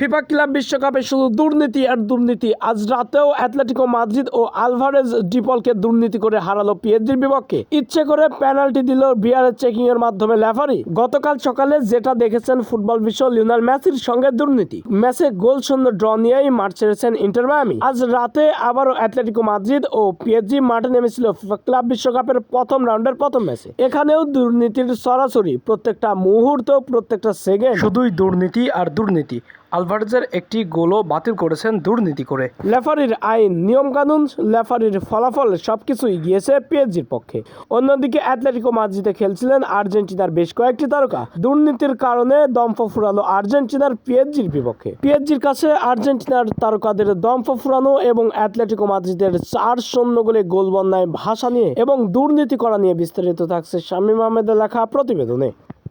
FIFA club বিশ্বকাপে শুধু দুর্নীতি আর দুর্নীতি। আজ রাতেও অ্যাথলেটিকো মাদ্রিদ ও আলভারেজ ডিপলকে দুর্নীতি করে হারালো পিএসজির বিপক্ষে। ইচ্ছে করে পেনাল্টি দিল বিয়ারের চেকিং এর মাধ্যমে লেফারি গতকাল সকালে যেটা দেখেছেন ফুটবল বিশ্ব লিওনাল মেসির সঙ্গে দুর্নীতি। ম্যাচে গোল শূন্য ড্র নিয়েই মাঠ ছেড়েছেন ইন্টার মায়ামি। আজ রাতে আবারও অ্যাথলেটিকো মাদ্রিদ ও পিএসজি মাঠে নেমেছিল ফিফা ক্লাব বিশ্বকাপের প্রথম রাউন্ডের প্রথম ম্যাচে। এখানেও দুর্নীতির সরাসরি প্রত্যেকটা মুহূর্ত, প্রত্যেকটা সেকেন্ড। শুধুই দুর্নীতি আর দুর্নীতি। আলভারেজের একটি গোলও বাতিল করেছেন দুর্নীতি করে। লেফারির আইন, নিয়মকানুন, লেফারির ফলাফল সবকিছুই গিয়েছে পিএসজির পক্ষে। অন্যদিকে অ্যাথলেটিকো মাদ্রিদে খেলছিলেন আর্জেন্টিনার বেশ কয়েকটি তারকা। দুর্নীতির কারণে দম্প ফুরালো আর্জেন্টিনার পিএসজির বিপক্ষে। পিএসজির কাছে আর্জেন্টিনার তারকাদের দম্প ফুরানো এবং অ্যাথলেটিকো মাদ্রিদের চার শূন্য গোলে গোল বন্যায় ভাষা নিয়ে এবং দুর্নীতি করা নিয়ে বিস্তারিত থাকছে শামীম আহমেদের লেখা প্রতিবেদনে।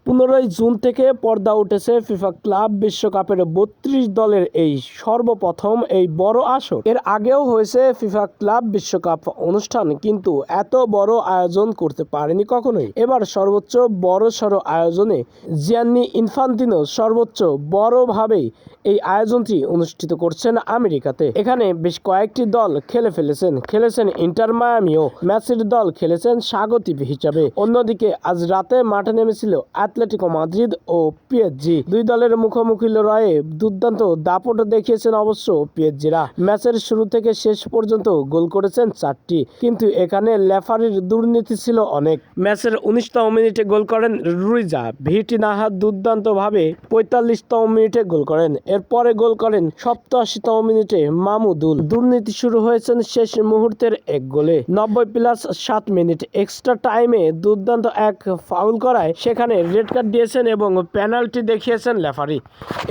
পনেরোই জুন থেকে পর্দা উঠেছে ফিফা ক্লাব বিশ্বকাপের বত্রিশ দলের এই সর্বপ্রথম এই বড় আসর। এর আগেও হয়েছে ফিফা ক্লাব বিশ্বকাপ অনুষ্ঠান, কিন্তু এত বড় আয়োজন করতে পারেনি কখনোই। এবার সর্বোচ্চ বড় সড় আয়োজনে জিয়ান্নি ইনফান্তিনো সর্বোচ্চ বড়ভাবেই এই আয়োজনটি অনুষ্ঠিত করছেন আমেরিকাতে। এখানে বেশ কয়েকটি দল খেলে ফেলেছেন, খেলেছেন ইন্টার মায়ামিও। ম্যাচের দল খেলেছেন স্বাগতিক হিসাবে। অন্যদিকে আজ রাতে মাঠে নেমেছিল অ্যাথলেটিকো মাদ্রিদ ও পিএসজি। দুই দলের মুখোমুখি লড়াইয়ে দুর্দান্ত দাপট দেখিয়েছেন অবশ্য পিএসজিরা। ম্যাচের শুরু থেকে শেষ পর্যন্ত গোল করেছেন চারটি, কিন্তু এখানে লেফারির দুর্নীতি ছিল অনেক। ম্যাচের উনিশতম মিনিটে গোল করেন রুইজা। ভিটি নাহা দুর্দান্তভাবে পঁয়তাল্লিশতম মিনিটে গোল করেন। এরপরে গোল করেন সপ্তাশিতম মিনিটে মামুদুল। দুর্নীতি শুরু হয়েছেন শেষ মুহূর্তের এক গোলে। নব্বই প্লাস সাত মিনিট এক্সট্রা টাইমে দুর্দান্ত এক ফাউল করায় সেখানে রেড কার্ড দিয়েছেন এবং পেনাল্টি দেখিয়েছেন লেফারি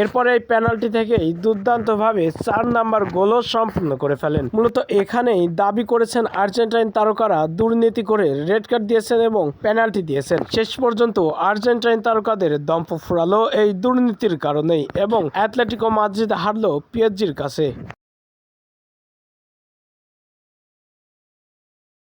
এরপরে এই পেনাল্টি থেকেই দুর্দান্তভাবে চার নাম্বার গোলও সম্পূর্ণ করে ফেলেন। মূলত এখানেই দাবি করেছেন আর্জেন্টাইন তারকারা দুর্নীতি করে রেড কার্ড দিয়েছেন এবং পেনাল্টি দিয়েছেন। শেষ পর্যন্ত আর্জেন্টাইন তারকাদের দম্প ফুরালো এই দুর্নীতির কারণেই এবং অ্যাথলেটিকো মাদ্রিদ হারলো পিএসজির কাছে।